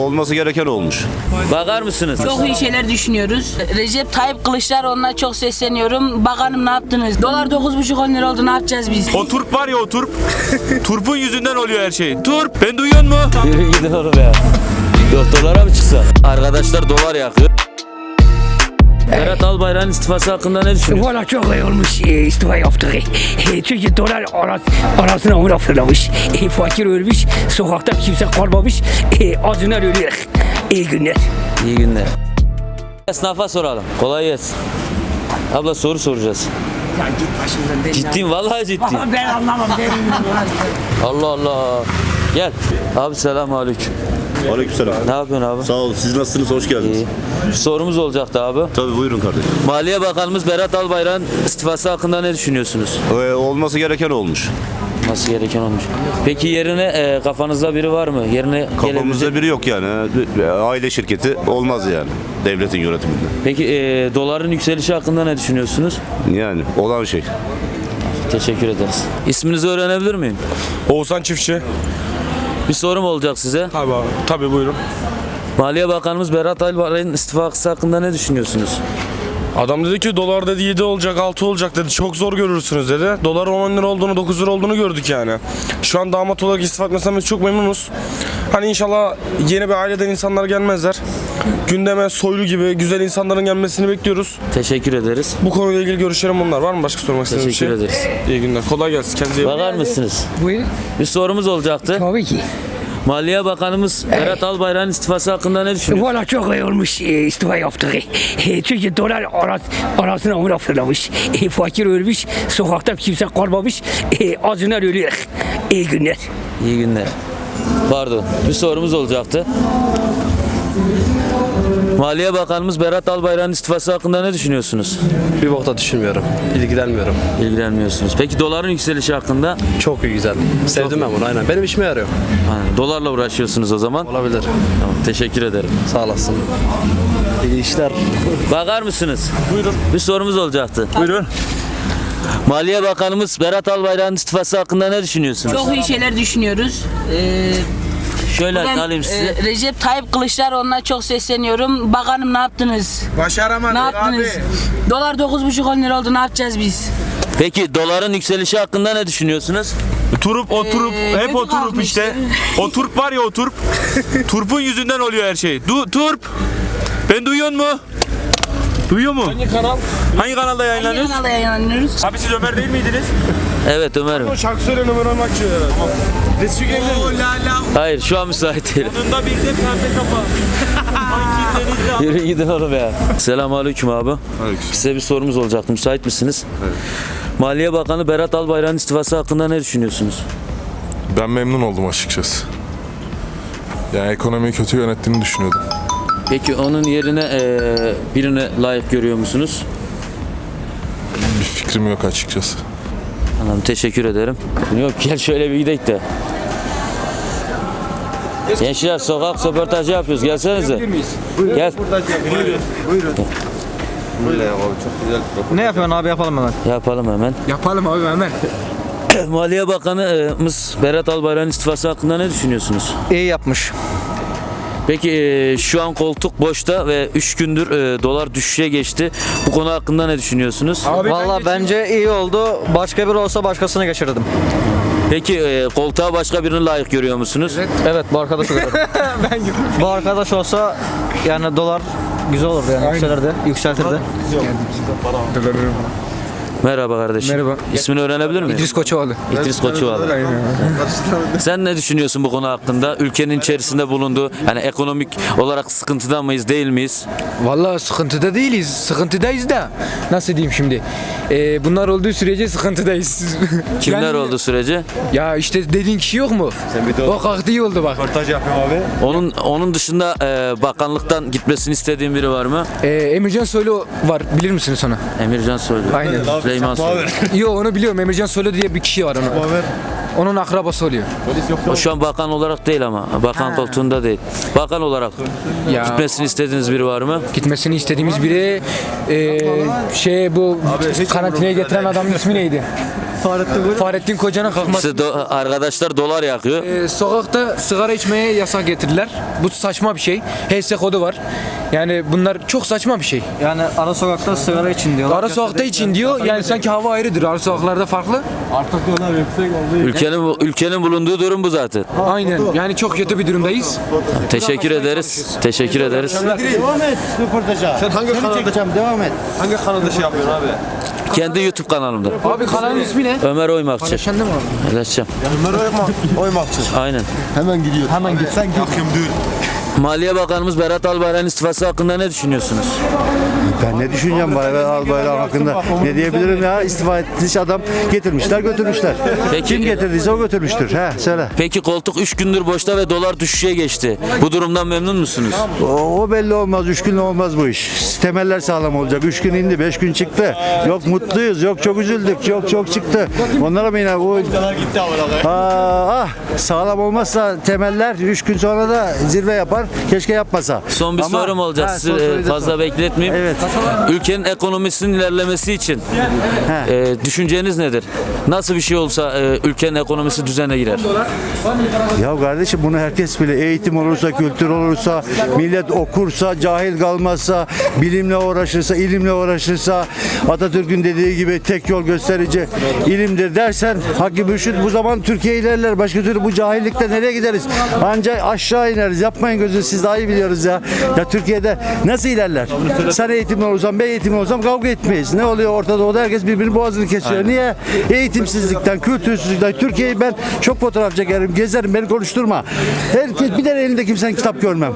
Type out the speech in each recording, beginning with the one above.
Olması gereken olmuş. Bakar mısınız? Çok iyi şeyler düşünüyoruz. Recep Tayyip Kılıçdaroğlu'na çok sesleniyorum. Bakanım ne yaptınız? Dolar 9,5 10 lira oldu ne yapacağız biz? O turp var ya o turp. Turpun yüzünden oluyor her şey. Turp. Ben duyuyor mu? Yürü gidin oğlum ya. Doktorlara mı çıksa? Arkadaşlar dolar yakıyor. Berat Albayrak'ın istifası hakkında ne düşünüyorsun? Valla çok iyi olmuş e, istifa yaptığı. E, çünkü dolar aras, arasına ona fırlamış. E, fakir ölmüş, sokakta kimse kalmamış. E, acından ölüyor. İyi günler. İyi günler. Esnafa soralım. Kolay gelsin. Abla soru soracağız. Ya git başımdan ben Ciddiyim vallahi ciddiyim. Ben anlamam. Ben Allah Allah. Gel. Abi selamun aleyküm. Aleykümselam. Ne yapıyorsun abi? Sağ olun. Siz nasılsınız? Hoş geldiniz. İyi. Bir sorumuz olacaktı abi. Tabii buyurun kardeşim. Maliye Bakanımız Berat Albayrak'ın istifası hakkında ne düşünüyorsunuz? Ee, olması gereken olmuş. Nasıl gereken olmuş. Peki yerine e, kafanızda biri var mı? Yerine Kafamızda gelebilecek- biri yok yani. Aile şirketi olmaz yani. Devletin yönetiminde. Peki e, doların yükselişi hakkında ne düşünüyorsunuz? Yani olan şey. Teşekkür ederiz. İsminizi öğrenebilir miyim? Oğuzhan Çiftçi. Bir sorum olacak size. Tabii abi. Tabii buyurun. Maliye Bakanımız Berat Albayrak'ın istifası hakkında ne düşünüyorsunuz? Adam dedi ki dolar dedi 7 olacak 6 olacak dedi. Çok zor görürsünüz dedi. Dolar 10 lira olduğunu 9 lira olduğunu gördük yani. Şu an damat olarak istifa biz çok memnunuz. Hani inşallah yeni bir aileden insanlar gelmezler. Gündeme soylu gibi güzel insanların gelmesini bekliyoruz. Teşekkür ederiz. Bu konuyla ilgili görüşlerim bunlar. Var mı başka sormak istediğiniz bir şey? Teşekkür ederiz. İyi günler. Kolay gelsin. Kendinize iyi bakın. Bakar mısınız? Buyurun. Bir sorumuz olacaktı. Tabii ki. Maliye Bakanımız Berat Albayrak'ın istifası hakkında ne düşünüyorsunuz? Valla çok iyi olmuş e, istifa yaptığı. E, çünkü dolar aras, arasına ona fırlamış. E, fakir ölmüş, sokakta kimse kalmamış. E, ölüyor. İyi günler. İyi günler. Pardon. Bir sorumuz olacaktı. Maliye Bakanımız Berat Albayrak'ın istifası hakkında ne düşünüyorsunuz? Bir bokta düşünmüyorum. İlgilenmiyorum. İlgilenmiyorsunuz. Peki doların yükselişi hakkında? Çok iyi güzel. Sevdim ben bunu aynen. Benim işime yarıyor. Ha, dolarla uğraşıyorsunuz o zaman. Olabilir. Tamam, teşekkür ederim. Sağ olasın. İyi işler. Bakar mısınız? Buyurun. Bir sorumuz olacaktı. Buyurun. Maliye Bakanımız Berat Albayrak'ın istifası hakkında ne düşünüyorsunuz? Çok iyi şeyler düşünüyoruz. Ee, Şöyle ben alayım sizi. e, Recep Tayyip Kılıçdaroğlu'na çok sesleniyorum. Bakanım ne yaptınız? Başaramadık Ne yaptınız? Dolar 9,5 10 lira oldu ne yapacağız biz? Peki doların yükselişi hakkında ne düşünüyorsunuz? Turup o turup Ee, hep o kötü turup kalmış. işte. O turp var ya o turp. Turpun yüzünden oluyor her şey. Du turp. Ben duyuyor mu? Duyuyor mu? Hangi kanal? Hangi kanalda Hangi yayınlanıyoruz? kanalda yayınlanıyoruz? Abi siz Ömer değil miydiniz? Evet Ömer Bey. Şarkı söyleyen Ömer Olmakçı herhalde. Biz şu gelir Hayır şu an müsait değilim. Bunda bir de pembe kafa. Denizde Yürü gidin oğlum ya. Selamun aleyküm abi. Size bir sorumuz olacaktı. Müsait misiniz? Maliye Bakanı Berat Albayrak'ın istifası hakkında ne düşünüyorsunuz? Ben memnun oldum açıkçası. Yani ekonomiyi kötü yönettiğini düşünüyordum. Peki onun yerine eee birine layık görüyor musunuz? Bir fikrim yok açıkçası. Anladım. Teşekkür ederim. Yok gel şöyle bir gidelim de. Gençler sokak röportajı yapıyoruz. Gelsenize. Gel. Ne yapıyorsun abi yapalım hemen. Yapalım hemen. Yapalım abi hemen. Maliye Bakanımız Berat Albayrak'ın istifası hakkında ne düşünüyorsunuz? İyi yapmış. Peki e, şu an koltuk boşta ve 3 gündür e, dolar düşüşe geçti. Bu konu hakkında ne düşünüyorsunuz? Valla bence iyi oldu. Başka biri olsa başkasına geçirirdim. Peki e, koltuğa başka birini layık görüyor musunuz? Evet bu arkadaş olur. bu arkadaş olsa yani dolar güzel olurdu yani yükselirdi. Yükseltirdi. Merhaba kardeşim. Merhaba. İsmini öğrenebilir miyim? İdris Koçovalı. İdris Koçuvalı. Sen ne düşünüyorsun bu konu hakkında? Ülkenin içerisinde bulunduğu yani ekonomik olarak sıkıntıda mıyız değil miyiz? Vallahi sıkıntıda değiliz. Sıkıntıdayız da. Nasıl diyeyim şimdi? Ee, bunlar olduğu sürece sıkıntıdayız. Kimler Yani- oldu sürece? Ya işte dediğin kişi yok mu? O kalktı iyi oldu bak. Onun onun dışında e, bakanlıktan gitmesini istediğin biri var mı? Ee, Emircan Soylu var bilir misiniz onu? Emircan Soylu. Aynen. Süleyman Soylu. Yo onu biliyorum. Emircan Soylu diye bir kişi var onun. Onun akrabası oluyor. O şu an bakan olarak değil ama. Bakan koltuğunda değil. Bakan olarak Ya gitmesini istediğiniz biri var mı? gitmesini istediğimiz biri ee, şey bu karantinaya getiren adamın ismi neydi? Fahrettin Koca'nın kalkması. İşte do- arkadaşlar dolar yakıyor. Ee, sokakta sigara içmeye yasak getirdiler. Bu saçma bir şey. HS kodu var. Yani bunlar çok saçma bir şey. Yani ara sokakta sigara için diyorlar. Ara sokakta için diyor. Yani sanki hava ayrıdır. Ara sokaklarda farklı. Ülkenin bu- ülkenin bulunduğu durum bu zaten. Aynen. Yani çok kötü bir durumdayız. Teşekkür ederiz. Teşekkür ederiz. Devam et röportaja. Sen hangi kanalda Devam et. Hangi kanalda şey yapıyorsun abi? Kendi YouTube kanalımda. Abi kanalın ismi ne? Ömer Oymakçı. Paylaşan değil mi abi? Paylaşacağım. Oymakçı. Aynen. Hemen gidiyor. Hemen git. Sen git. Maliye Bakanımız Berat Albayrak'ın istifası hakkında ne düşünüyorsunuz? Ben ne düşüneceğim Bayram Albayrak hakkında? Ne diyebilirim ya? İstifa etmiş adam getirmişler götürmüşler. Peki. Kim getirdiyse o götürmüştür. He söyle. Peki koltuk 3 gündür boşta ve dolar düşüşe geçti. Bu durumdan memnun musunuz? O, o belli olmaz. Üç günle olmaz bu iş. Temeller sağlam olacak. Üç gün indi, beş gün çıktı. Yok mutluyuz, yok çok üzüldük, yok çok çıktı. Onlara mı yine bu... Aa, ah, sağlam olmazsa temeller üç gün sonra da zirve yapar. Keşke yapmasa. Son bir Ama- sorum olacak. Ha, Sizi son e, da fazla sor. bekletmeyeyim. Evet. Ülkenin ekonomisinin ilerlemesi için e, düşünceniz nedir? Nasıl bir şey olsa e, ülkenin ekonomisi düzene girer? Ya kardeşim bunu herkes bile eğitim olursa, kültür olursa, millet okursa, cahil kalmazsa, bilimle uğraşırsa, ilimle uğraşırsa, Atatürk'ün dediği gibi tek yol gösterici ilimdir dersen Hakkı Mürşit bu zaman Türkiye ilerler. Başka türlü bu cahillikte nereye gideriz? Ancak aşağı ineriz. Yapmayın gözünü siz daha iyi biliyoruz ya. Ya Türkiye'de nasıl ilerler? Sen eğitimli olursan, ben eğitimli olsam kavga etmeyiz. Ne oluyor Orta Doğu'da herkes birbirinin boğazını kesiyor. Niye? Eğitimsizlikten, kültürsüzlükten. Türkiye'yi ben çok fotoğraf çekerim, gezerim, beni konuşturma. Herkes bir tane elinde kimsenin kitap görmem.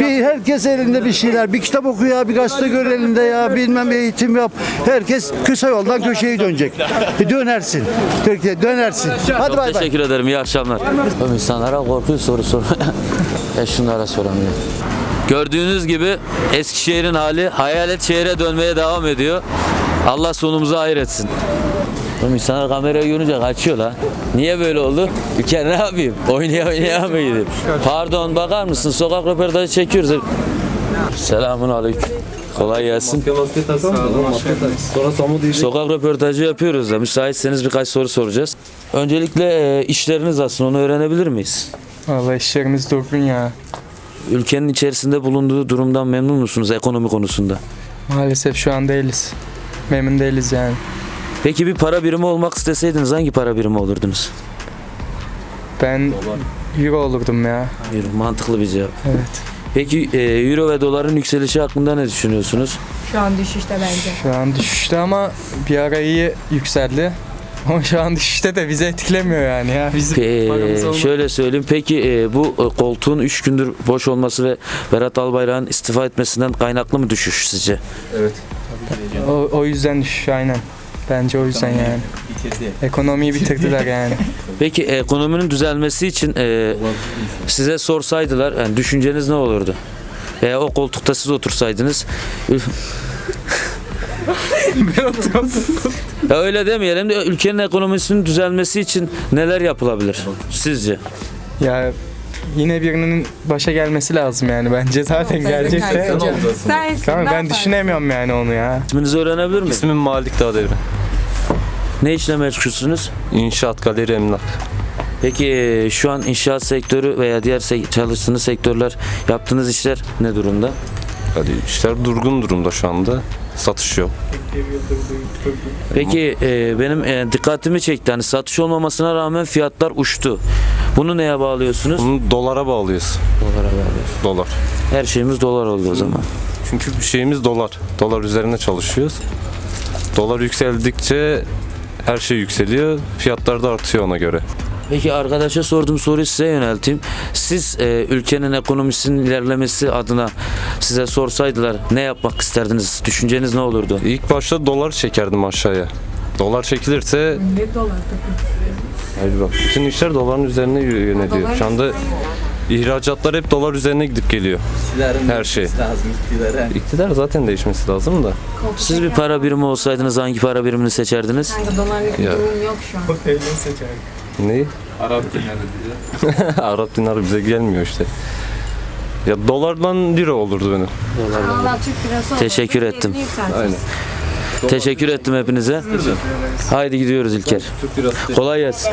Bir herkes elinde bir şeyler, bir kitap oku ya, bir gazete gör elinde ya, bilmem bir eğitim yap. Herkes kısa yoldan köşeyi dönecek. E, dönersin. Türkiye dönersin. Hadi bay bay. Teşekkür ederim. İyi akşamlar. İnsanlara korkuyor soru sor. ya şunlara soramıyor. Gördüğünüz gibi Eskişehir'in hali hayalet şehre dönmeye devam ediyor. Allah sonumuzu hayır etsin. Oğlum insanlar kamerayı görünce kaçıyor la. Niye böyle oldu? Ülke ne yapayım? Oynaya oynaya mı gideyim? Pardon bakar mısın? Sokak röportajı çekiyoruz. Selamun aleyküm. Kolay gelsin. Sokak röportajı yapıyoruz da müsaitseniz birkaç soru soracağız. Öncelikle e, işleriniz nasıl onu öğrenebilir miyiz? Vallahi işlerimiz durgun ya. Ülkenin içerisinde bulunduğu durumdan memnun musunuz ekonomi konusunda? Maalesef şu an değiliz. Memnun değiliz yani. Peki bir para birimi olmak isteseydiniz hangi para birimi olurdunuz? Ben euro olurdum ya. Euro, mantıklı bir cevap. Evet. Peki e, euro ve doların yükselişi hakkında ne düşünüyorsunuz? Şu an düşüşte bence. Şu an düşüşte ama bir ara iyi yükseldi. Ama şu an düşüşte de bizi etkilemiyor yani ya. Bizim Pe- şöyle söyleyeyim. Peki e, bu e, koltuğun 3 gündür boş olması ve Berat Albayrak'ın istifa etmesinden kaynaklı mı düşüş sizce? O, o yüzden düşüş aynen. Bence o yüzden yani. Ekonomiyi bitirdiler yani. Peki ekonominin düzelmesi için e, size sorsaydılar yani düşünceniz ne olurdu? Veya o koltukta siz otursaydınız ya öyle demeyelim de ülkenin ekonomisinin düzelmesi için neler yapılabilir sizce? Ya yine birinin başa gelmesi lazım yani bence zaten gelecek de. Sensin. Tamam ben düşünemiyorum yani onu ya. İsminizi öğrenebilir miyim? İsmim Malik Dağdevri. Ne işle meşgulsünüz? İnşaat galeri emlak. Peki şu an inşaat sektörü veya diğer çalıştığınız sektörler yaptığınız işler ne durumda? Hadi işler durgun durumda şu anda. Satış yok. Peki e, benim e, dikkatimi çekti. Hani satış olmamasına rağmen fiyatlar uçtu. Bunu neye bağlıyorsunuz? Bunu dolara bağlıyoruz. Dolara bağlıyoruz. Dolar. Her şeyimiz dolar oldu o zaman. Çünkü bir şeyimiz dolar. Dolar üzerine çalışıyoruz. Dolar yükseldikçe her şey yükseliyor. Fiyatlar da artıyor ona göre. Peki arkadaşa sorduğum soruyu size yönelteyim. Siz e, ülkenin ekonomisinin ilerlemesi adına size sorsaydılar ne yapmak isterdiniz? Düşünceniz ne olurdu? İlk başta dolar çekerdim aşağıya. Dolar çekilirse Ne dolar Hayır bak bütün işler doların üzerine yö- yöneliyor. Şu anda ihracatlar hep dolar üzerine gidip geliyor. Her şey. İktidar zaten değişmesi lazım da. Siz bir para birimi olsaydınız hangi para birimini seçerdiniz? Kanka dolarlık Ya. durum yok şu an. Ne? Arap dinarı Arap dinarı bize gelmiyor işte. Ya dolardan lira olurdu benim. Valla Türk lirası olurdu, Teşekkür ettim. Aynen. Teşekkür ettim hepinize. Haydi gidiyoruz İlker. Kolay gelsin.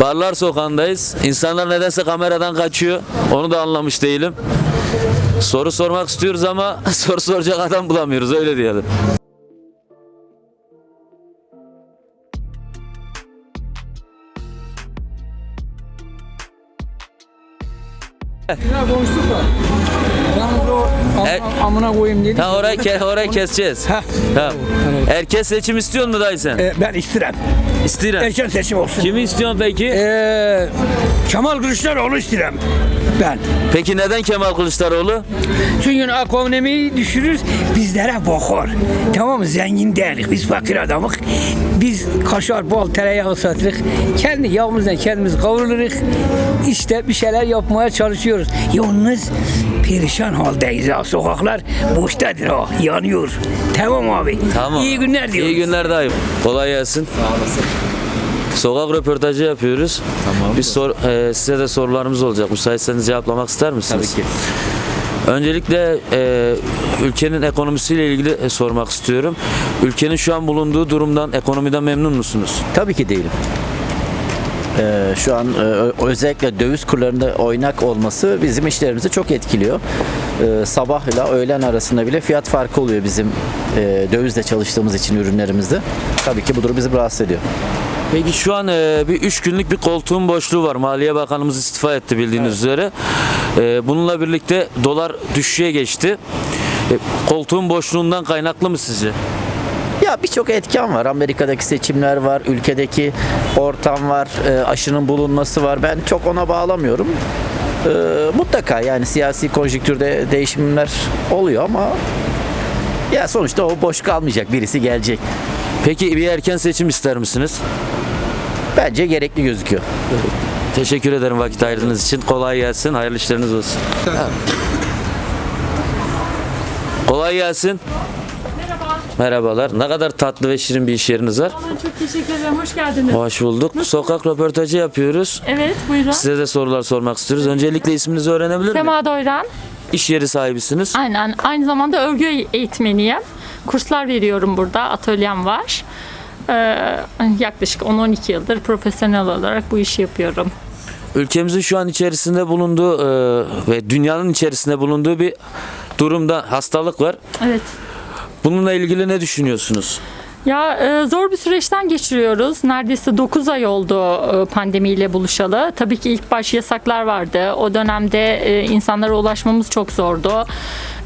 Barlar sokağındayız. İnsanlar nedense kameradan kaçıyor. Onu da anlamış değilim. Soru sormak istiyoruz ama soru soracak adam bulamıyoruz öyle diyelim. Er- Amına koyayım dedi. Ha orayı, ke- orayı keseceğiz. Tamam. Erken seçim istiyor mu dayı sen? E, ben isterim. İstiyorum. Erken seçim olsun. Kimi istiyorsun peki? E, Kemal Kılıçdaroğlu isterim. Ben. Peki neden Kemal Kılıçdaroğlu? Çünkü ekonomiyi düşürür, bizlere bakar. Tamam mı? Zengin değiliz, biz fakir adamız. Biz kaşar, bal, tereyağı satırız. Kendi yağımızla kendimiz kavruluruz. İşte bir şeyler yapmaya çalışıyoruz. Yalnız perişan haldeyiz ha. Sokaklar boştadır ha. Yanıyor. Tamam abi. Tamam. İyi günler diyoruz. İyi günler dayım. Kolay gelsin. Sokak röportajı yapıyoruz. Tamam. Biz sor, e, size de sorularımız olacak. Müsaitseniz cevaplamak ister misiniz? Tabii ki. Öncelikle e, ülkenin ekonomisiyle ilgili e, sormak istiyorum. Ülkenin şu an bulunduğu durumdan, ekonomiden memnun musunuz? Tabii ki değilim. Ee, şu an e, özellikle döviz kurlarında oynak olması bizim işlerimizi çok etkiliyor. Ee, sabah ile öğlen arasında bile fiyat farkı oluyor bizim e, dövizle çalıştığımız için ürünlerimizde. Tabii ki bu durum bizi rahatsız ediyor. Peki şu an e, bir üç günlük bir koltuğun boşluğu var. Maliye Bakanımız istifa etti bildiğiniz üzere. E, bununla birlikte dolar düşüşe geçti. E, koltuğun boşluğundan kaynaklı mı sizce? Ya birçok etken var. Amerika'daki seçimler var, ülkedeki ortam var, e, aşının bulunması var. Ben çok ona bağlamıyorum. E, mutlaka yani siyasi konjüktürde değişimler oluyor ama ya sonuçta o boş kalmayacak. Birisi gelecek. Peki bir erken seçim ister misiniz? Bence gerekli gözüküyor. Teşekkür ederim vakit ayırdığınız için. Kolay gelsin. Hayırlı işleriniz olsun. Kolay gelsin. Merhabalar. Ne kadar tatlı ve şirin bir iş yeriniz var. Çok teşekkür ederim. Hoş geldiniz. Hoş bulduk. Sokak röportajı yapıyoruz. Evet buyurun. Size de sorular sormak istiyoruz. Öncelikle isminizi öğrenebilir miyim? Sema Doyran. İş yeri sahibisiniz. Aynen. Aynı zamanda örgü eğitmeniyim. Kurslar veriyorum burada. Atölyem var. Ee, yaklaşık 10-12 yıldır profesyonel olarak bu işi yapıyorum. Ülkemizin şu an içerisinde bulunduğu e, ve dünyanın içerisinde bulunduğu bir durumda hastalık var. Evet. Bununla ilgili ne düşünüyorsunuz? Ya e, zor bir süreçten geçiriyoruz. Neredeyse 9 ay oldu e, pandemiyle buluşalı. Tabii ki ilk baş yasaklar vardı. O dönemde e, insanlara ulaşmamız çok zordu.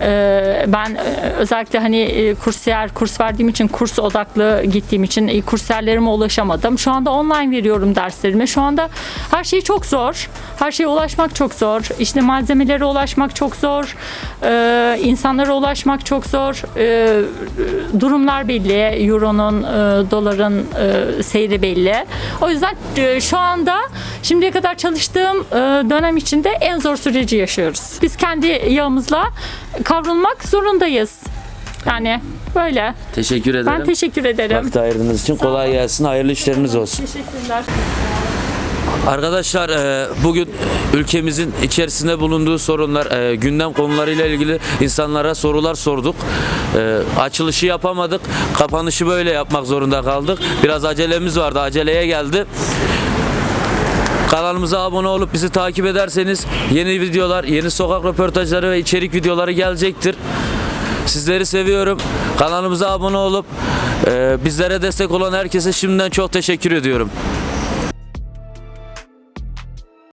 E, ben e, özellikle hani e, kursiyer, kurs verdiğim için, kurs odaklı gittiğim için e, kursiyerlerime ulaşamadım. Şu anda online veriyorum derslerimi. Şu anda her şey çok zor. Her şeye ulaşmak çok zor. İşte malzemelere ulaşmak çok zor. E, insanlara ulaşmak çok zor. E, durumlar belli. Euro'nun, doların seyri belli. O yüzden şu anda şimdiye kadar çalıştığım dönem içinde en zor süreci yaşıyoruz. Biz kendi yağımızla kavrulmak zorundayız. Yani böyle. Teşekkür ederim. Ben teşekkür ederim. Vakit ayırdığınız için kolay gelsin. Hayırlı işleriniz olsun. Teşekkürler. Arkadaşlar e, bugün ülkemizin içerisinde bulunduğu sorunlar, e, gündem konularıyla ilgili insanlara sorular sorduk. E, Açılışı yapamadık. Kapanışı böyle yapmak zorunda kaldık. Biraz acelemiz vardı. Aceleye geldi. Kanalımıza abone olup bizi takip ederseniz yeni videolar, yeni sokak röportajları ve içerik videoları gelecektir. Sizleri seviyorum. Kanalımıza abone olup e, bizlere destek olan herkese şimdiden çok teşekkür ediyorum.